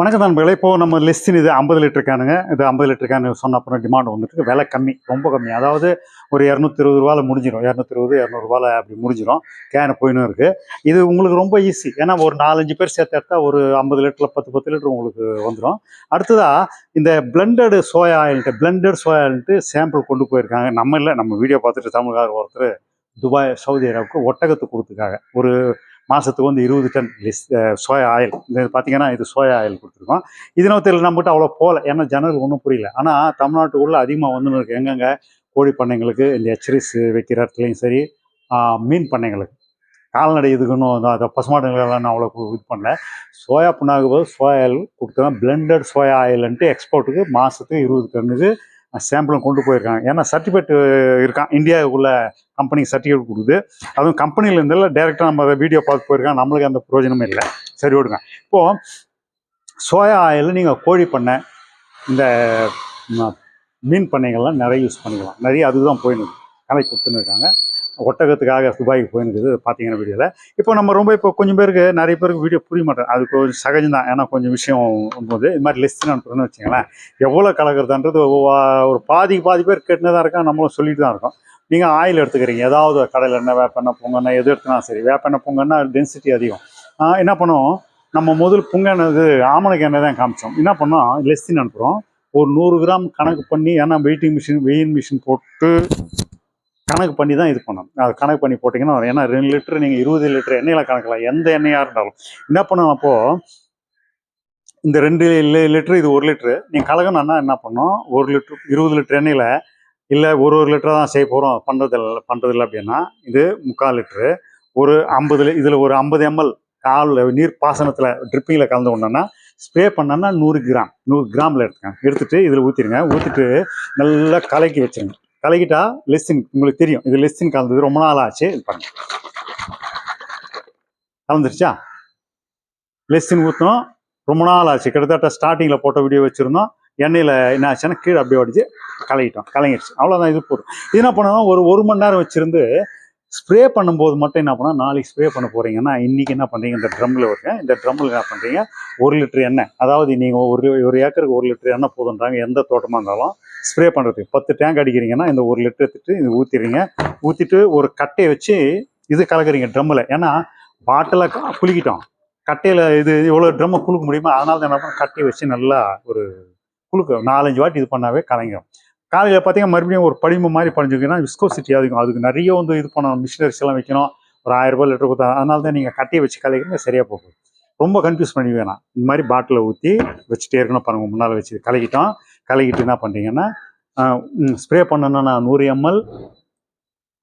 வணக்கம் நண்பர்களே இப்போ நம்ம லெஸ்டின் இது ஐம்பது லிட்டர் கேனுங்க. இது ஐம்பது லிட்டர் கேனு சொன்ன அப்புறம் டிமாண்ட் வந்துட்டு விலை கம்மி ரொம்ப கம்மி. அதாவது ஒரு இரநூத்தி இருபது ரூபாயில் முடிஞ்சிடும் இரநூத்தி இருபது இரநூறுபாவில் அப்படி முடிஞ்சிடும் கேனு போயினும் இருக்குது இது உங்களுக்கு ரொம்ப ஈஸி ஏன்னா ஒரு நாலஞ்சு பேர் சேர்த்து எடுத்தால் ஒரு ஐம்பது லிட்டரில் பத்து பத்து லிட்டர் உங்களுக்கு வந்துடும் அடுத்ததாக இந்த பிளண்டடு சோயா ஆயில்ட்டு பிளண்டட் சோயா ஆயில்ட்டு சாம்பிள் கொண்டு போயிருக்காங்க. நம்ம இல்லை நம்ம வீடியோ பார்த்துட்டு தமிழ்காரர் ஒருத்தர் துபாய் சவுதி அரேபியாவுக்கு ஒட்டகத்துக்கு கொடுத்துருக்காங்க. ஒரு மாதத்துக்கு வந்து இருபது டன் லிஸ் சோயா ஆயில் இது பார்த்தீங்கன்னா இது சோயா ஆயில் கொடுத்துருக்கோம். இதனத்தில் நம்மகிட்ட அவ்வளோ போகல. ஏன்னா ஜனங்களுக்கு ஒன்றும் புரியல. ஆனால் தமிழ்நாட்டுக்குள்ளே அதிகமாக வந்துன்னு இருக்குது எங்கெங்கே? கோழி பண்ணைங்களுக்கு இந்த எச்சரிஸ் வைக்கிற இடத்துலையும் சரி மீன் பண்ணைங்களுக்கு. கால்நடை இதுக்கு இன்னும் அந்த- அந்த நான் அவ்வளோ இது பண்ணல. சோயா புண்ணாக்கு போது சோயா ஆயில் கொடுத்தோம் பிளெண்டட் சோயா ஆயில்ன்ட்டு எக்ஸ்போர்ட்டுக்கு மாதத்துக்கு இருபது டன்னுக்கு சாம்பிளும் கொண்டு போயிருக்காங்க. ஏன்னா சர்டிஃபிகேட் இருக்கான். இந்தியாவுக்குள்ள கம்பெனி சர்டிஃபிகேட் கொடுக்குது. அதுவும் கம்பெனியில் இருந்தால டேரெக்டாக நம்ம அதை வீடியோ பார்த்து போயிருக்கோம் நம்மளுக்கு அந்த பிரயோஜனமே இல்லை. சரி விடுங்க இப்போது சோயா ஆயில் நீங்கள் கோழி பண்ணை இந்த மீன் பண்ணைகள்லாம் நிறைய யூஸ் பண்ணிக்கலாம். நிறைய அதுதான் போயினுது கலை கொடுத்துன்னு இருக்காங்க. ஒட்டகத்துக்காக துபாய்க்கு போயிருக்குது பார்த்தீங்கன்னா வீடியோவில் இப்போ நம்ம ரொம்ப இப்போ கொஞ்சம் பேருக்கு நிறைய பேருக்கு வீடியோ புரிய மாட்டேன். அது கொஞ்சம் சகஜம் தான். ஏன்னா கொஞ்சம் விஷயம் போது இது மாதிரி லிஸ்ட் அனுப்புறேன்னு வச்சுங்களேன் எவ்வளோ கலக்கிறதுன்றது ஒரு பாதிக்கு பாதி பேர் கேட்டுன்னு தான் இருக்கோம் நம்மளும் சொல்லிட்டு தான் இருக்கோம். நீங்கள் ஆயில் எடுத்துக்கிறீங்க. ஏதாவது கடையில் என்ன வேப்பெண்ணெய் பொங்கன்னா எது எடுத்துனா சரி வேப்பெண்ணெய் பொங்கன்னா டென்சிட்டி அதிகம். என்ன பண்ணுவோம்? நம்ம முதல் புங்கனது இது ஆமணக்கு எண்ணெய் தான் காமிச்சோம். என்ன பண்ணோம்? லெஸ்ஸின் அனுப்புகிறோம் ஒரு நூறு கிராம் கணக்கு பண்ணி ஏன்னா வெயிட்டிங் மிஷின் வெயின் மிஷின் போட்டு கணக்கு பண்ணி தான் இது பண்ணணும். அது கணக்கு பண்ணி போட்டிங்கன்னா ஏன்னா ரெண்டு லிட்டர் நீங்கள் இருபது லிட்டர் எண்ணெயில் கணக்கலாம் எந்த எண்ணெயாக இருந்தாலும். என்ன பண்ணணும் அப்போது இந்த ரெண்டு லிட்டர் இது ஒரு லிட்டரு நீங்கள் கலகணும்னா என்ன பண்ணணும்? ஒரு லிட்ரு இருபது லிட்டர் எண்ணெயில் இல்லை ஒரு ஒரு லிட்டராக தான் செய்ய போகிறோம் பண்ணுறதில்ல பண்ணுறதில்ல அப்படின்னா இது முக்கால் லிட்டரு. ஒரு ஐம்பது இதில் ஒரு ஐம்பது எம்எல் கால் நீர் பாசனத்தில் ட்ரிப்பிங்கில் கலந்து கொண்டோன்னா ஸ்ப்ரே பண்ணோன்னா நூறு கிராம் நூறு கிராமில் எடுத்துக்கங்க. எடுத்துகிட்டு இதில் ஊற்றிடுங்க ஊற்றிட்டு நல்லா கலக்கி வச்சிருங்க. கலக்கிட்டா லெஸ்ஸின் உங்களுக்கு தெரியும். இது லெஸ்ஸின் கலந்தது. ரொம்ப நாள் ஆச்சு இது பாருங்க. கலந்துருச்சா? லெஸ்ஸின் ஊற்றணும் ரொம்ப நாள் ஆச்சு கிட்டத்தட்ட ஸ்டார்டிங்கில் போட்ட வீடியோ வச்சுருந்தோம். எண்ணெயில் என்ன ஆச்சுன்னா கீழே அப்படியே அடிச்சு கலகிட்டோம் கலங்கிடுச்சு அவ்வளோதான் இது போதும். இது என்ன பண்ணணும் ஒரு ஒரு மணி நேரம் வச்சுருந்து ஸ்ப்ரே பண்ணும்போது மட்டும் என்ன பண்ணால் நாளைக்கு ஸ்ப்ரே பண்ண போகிறீங்கன்னா இன்றைக்கி என்ன பண்ணுறீங்க இந்த ட்ரம்மில் வருங்க. இந்த ட்ரம்மில் என்ன பண்ணுறீங்க ஒரு லிட்டர் எண்ணெய். அதாவது நீங்கள் ஒரு ஒரு ஏக்கருக்கு ஒரு லிட்டர் எண்ணெய் போதுன்றாங்க. எந்த தோட்டமாக இருந்தாலும் ஸ்ப்ரே பண்ணுறதுக்கு பத்து டேங்க் அடிக்கிறீங்கன்னா இந்த ஒரு லிட்டர் எடுத்துட்டு இது ஊற்றிடுறீங்க ஊற்றிட்டு ஒரு கட்டையை வச்சு இது கலக்குறீங்க ட்ரம்மில் ஏன்னா பாட்டில் குலுக்கிட்டோம். கட்டையில் இது எவ்வளோ ட்ரம்மை குலுக்க முடியுமோ அதனால தான் என்ன கட்டையை வச்சு நல்லா ஒரு குலுக்க நாலஞ்சு வாட்டி இது பண்ணாவே கலங்கிடும் காலையில் பார்த்தீங்கன்னா மறுபடியும் ஒரு படிமம் மாதிரி படிஞ்சுக்கிங்கன்னா விஸ்கோசிட்டி அதிகம். அதுக்கு நிறைய வந்து இது பண்ணணும். மிஷினரிஸ் எல்லாம் வைக்கணும். ஒரு ஆயிரம் ரூபாய் லிட்டர் கொடுத்தா அதனால தான் நீங்கள் கட்டையை வச்சு கலைக்கிறீங்க சரியாக போகும். ரொம்ப கன்ஃபியூஸ் பண்ணி வேணாம். இந்த மாதிரி பாட்டிலை ஊற்றி வச்சுட்டே இருக்கணும் பாருங்கள் முன்னால் வச்சு கலக்கிட்டோம். கலக்கிட்டு என்ன பண்ணுறீங்கன்னா ஸ்ப்ரே பண்ணணும்னா நூறு எம்எல்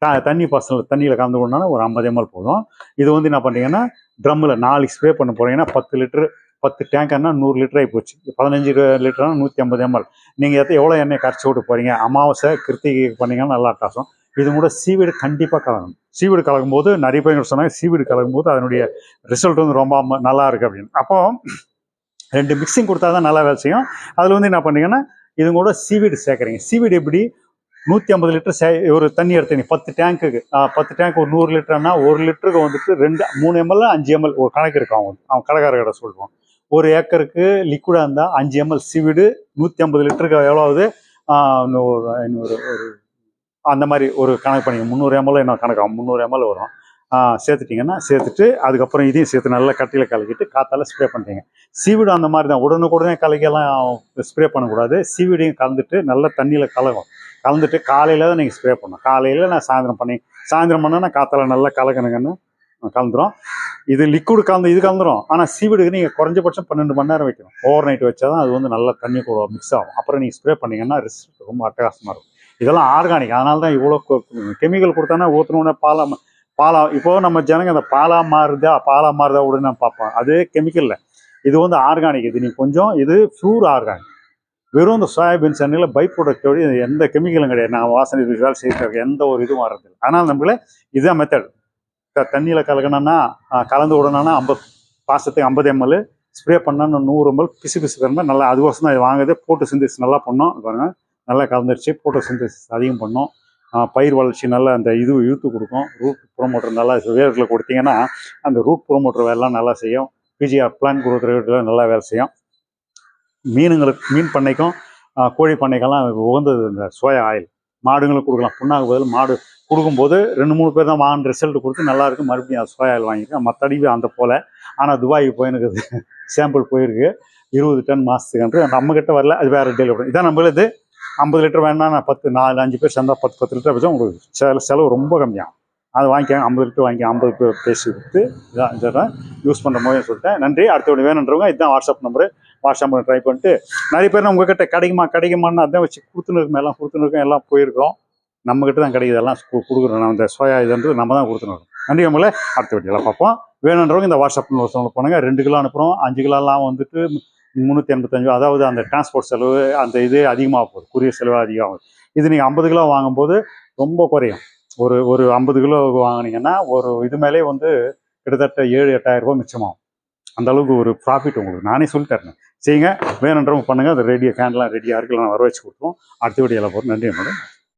த தண்ணி பசங்க தண்ணியில் கலந்து கொண்டோன்னா ஒரு ஐம்பது எம்எல் போதும். இது வந்து என்ன பண்ணுறீங்கன்னா ட்ரம்மில் நாளைக்கு ஸ்ப்ரே பண்ண போகிறீங்கன்னா பத்து லிட்டரு பத்து டேங்கர்னா நூறு லிட்டர் ஆகி போச்சு. பதினஞ்சு லிட்டர்னா நூற்றி ஐம்பது எம்எல் நீங்கள் எத்த எவ்வளோ எண்ணெய் கரைச்சி விட்டு போகிறீங்க அமாவாசை கிருத்திகை பண்ணீங்கன்னா நல்லா அட்டாசம். இது கூட சீவீடு கண்டிப்பாக கலக்கணும். சீவீடு கலக்கும் போது நிறைய பேர் சொன்னாங்க சீவீடு கலக்கும் போது அதனுடைய ரிசல்ட் வந்து ரொம்ப நல்லா இருக்குது அப்படின்னு. அப்போ ரெண்டு மிக்சிங் கொடுத்தா தான் நல்லா வேலை செய்யும். அதில் வந்து என்ன பண்ணீங்கன்னா இது கூட சீவீடு சேர்க்குறீங்க. சீவீடு எப்படி? நூற்றி ஐம்பது லிட்டர் சே ஒரு தண்ணி எடுத்தீங்க. பத்து டேங்க்குக்கு பத்து டேங்க் ஒரு நூறு லிட்டர்னா ஒரு லிட்டருக்கு வந்துட்டு ரெண்டு மூணு எம்எல் அஞ்சு எம்எல் ஒரு கணக்கு இருக்கும் அவன் அவன் கடைக்காரர்கிட்ட சொல்லுவான் ஒரு ஏக்கருக்கு லிக்விடாக இருந்தால் அஞ்சு எம்எல் சீவீடு நூற்றி ஐம்பது லிட்டருக்கு எவ்வளோவுது ஒரு ஐநூறு ஒரு அந்த மாதிரி ஒரு கணக்கு பண்ணி முந்நூறு எம்எல் என்ன கணக்கு. ஆகும் முந்நூறு எம்எல் வரும். சேர்த்துட்டிங்கன்னா சேர்த்துட்டு அதுக்கப்புறம் இதையும் சேர்த்து நல்லா கட்டியில் கலக்கிட்டு காற்றால் ஸ்ப்ரே பண்ணுறீங்க சீவிடும் அந்த மாதிரி தான். உடனுக்குடனே கலக்கியெல்லாம் ஸ்ப்ரே பண்ணக்கூடாது. சீவிடையும் கலந்துட்டு நல்லா தண்ணியில் கலகும் கலந்துட்டு காலையில் தான் நீங்கள் ஸ்ப்ரே பண்ணணும். காலையில் நான் சாயந்தரம் பண்ணி சாயந்தரம் பண்ணால் காற்றால் நல்லா கலக்கணுங்கன்னு கலந்துரும். இது லிக்விடு கலந்து இது கலந்துரும். ஆனால் சீவிடுக்கு நீங்கள் குறைஞ்சபட்சம் பன்னெண்டு மணி நேரம் வைக்கணும். ஓவர் நைட் வச்சா தான் அது வந்து நல்லா தண்ணி கூட மிக்ஸ் ஆகும். அப்புறம் நீங்கள் ஸ்ப்ரே பண்ணிங்கன்னா ரிசல்ட் ரொம்ப அட்டகாசமாக இருக்கும். இதெல்லாம் ஆர்கானிக் அதனால தான் இவ்வளோ கெமிக்கல் கொடுத்தானா ஊற்றினோடனே பாலா பாலா இப்போ நம்ம ஜனங்க அந்த பாலா மாறுதா பாலா மாறுதா உடனே பார்ப்போம். அது கெமிக்கல்ல இது வந்து ஆர்கானிக் இது நீ கொஞ்சம் இது பியூர் ஆர்கானிக் வெறும் இந்த சோயாபீன்ஸ் எண்ணெயில் பை ப்ராடக்டோட எந்த கெமிக்கலும் கிடையாது. நான் வாசனை இது செய்யறது எந்த ஒரு இதுவும் வர்றதில்லை. ஆனால் நம்மளே இதுதான் மெத்தட் தண்ணியில் கலக்கணும்னா கலந்து விடணும்னா ஐம்பது பாசத்துக்கு ஐம்பது எம்எல் ஸ்ப்ரே பண்ணா நூறு எம்எல் பிசு பிசு தரணும் நல்லா அதுக்கோசம் தான் இது வாங்குது. போட்டு சிந்திஸ் நல்லா பண்ணோம். பாருங்கள் நல்லா கலந்துருச்சு. போட்டோ சிந்தசிஸ் அதிகம் பண்ணோம். பயிர் வளர்ச்சி நல்லா அந்த இது இழுத்து கொடுக்கும். ரூட் ப்ரோமோட்டர் நல்லா வேர்களை கொடுத்தீங்கன்னா அந்த ரூட் ப்ரொமோட்டர் வேலைலாம் நல்லா செய்யும். பிஜிஆர் பிளான் கொடுக்குற நல்லா வேலை செய்யும். மீனுங்களுக்கு மீன் பண்ணைக்கும் கோழி பண்ணைக்கெல்லாம் உகந்தது இந்த சோயா ஆயில் மாடுங்களுக்கு கொடுக்கலாம். புண்ணாக்கு பதில் மாடு கொடுக்கும்போது ரெண்டு மூணு பேர் தான் வாங்கின ரிசல்ட் கொடுத்து நல்லாயிருக்கு மறுபடியும் அது சோயா ஆயில் வாங்கியிருக்கேன் மற்றடி அந்த போல். ஆனால் துபாய்க்கு போய் எனக்கு சாம்பிள் போயிருக்கு. இருபது டன் மாதத்துக்கு நம்மக்கிட்ட வரல. அது வேறு டெலிவரி இதான் நம்மளது ஐம்பது லிட்டர் வேணும்னா பத்து நாலு அஞ்சு பேர் சேர்ந்தால் பத்து பத்து லிட்டர் வச்சா உங்களுக்கு செல செலவு ரொம்ப கம்மியாகும் அதை வாங்கிக்க ஐம்பது லிட்டர் வாங்கி ஐம்பது பேர் பேசி விட்டு இதான் சொல்கிறேன் யூஸ் பண்ணுற மாதிரி சொல்லிட்டேன். நன்றி. அடுத்தபடி வேணுன்றவங்க இதுதான் வாட்ஸ்அப் நம்பரு வாட்ஸ்அப் ட்ரை பண்ணிட்டு நிறைய பேர் உங்ககிட்ட கிடைக்குமா கிடைக்குமான்னு அதான் வச்சு கொடுத்துன்னு இருக்கோம் எல்லாம் கொடுத்துன்னு இருக்கோம் எல்லாம் போயிருக்கோம். நம்மக்கிட்ட தான் கிடைக்குது. எல்லாம் கு- கொடுக்குறோம். நம்ம இந்த சோயா இதுன்றது நம்ம தான் கொடுத்துன்னு நன்றி நம்மளே அடுத்த வீடியோலாம் பார்ப்போம். வேணுன்றவங்க இந்த வாட்ஸ்அப் ஒருத்தவங்க போனாங்க. ரெண்டு கிலோ அனுப்புகிறோம் அஞ்சு கிலோலாம் வந்துட்டு முந்நூற்றி எண்பத்தஞ்சு அதாவது அந்த டிரான்ஸ்போர்ட் செலவு அந்த இது அதிகமாக போகுது. குரிய செலவு அதிகமாகுது இது நீங்கள் ஐம்பது கிலோ வாங்கும்போது ரொம்ப குறையும். ஒரு ஒரு ஐம்பது கிலோ வாங்கினீங்கன்னா ஒரு இது மேலே வந்து கிட்டத்தட்ட ஏழு எட்டாயிரம் ரூபாய் மிச்சமாகும். அந்த அளவுக்கு ஒரு ப்ராஃபிட் உங்களுக்கு. நானே சொல்லி தரேன். செய்யுங்க. வேணுன்றவங்க பண்ணுங்கள் அது ரெடியாக கேன்லாம் ரெடியாக இருக்கு நான் வர வச்சு கொடுத்துருவோம். அடுத்த வீடியோவில் போகிறோம் நன்றி மேடம்